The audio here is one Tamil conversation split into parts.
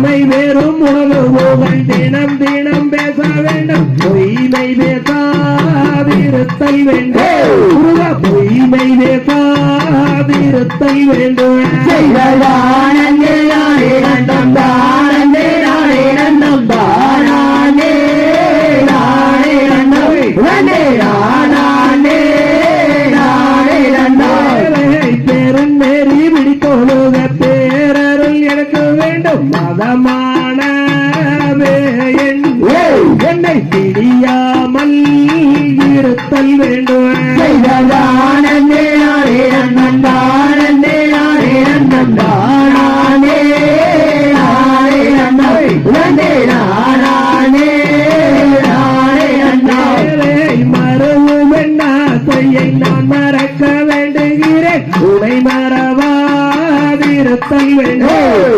உண்மை வேறும் உணவு ஓவன் தினம் தினம் பேச வேண்டும். பொய்மை பேசாதிருத்தல் வேண்டும். முருகா பொய்மை பேசாதிருத்தல் வேண்டும். தானே நானே நந்தம் தானே நானே நந்தம். தானே வேண்டும் மதமானவே என்னை பிரியாமல் இருத்தல் வேண்டும் ஆனந்தே ஆரே நன்றானந்தே ஆரே நன்றானே ஆரே நன்றே நானே ஆரே நன்றே மறவும் என்னாசையை நான் மறக்க வேண்டுகிறேன். உடை மறவாதிருத்தல் வேண்டும்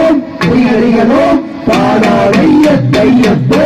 பாடாதைய கையப்போ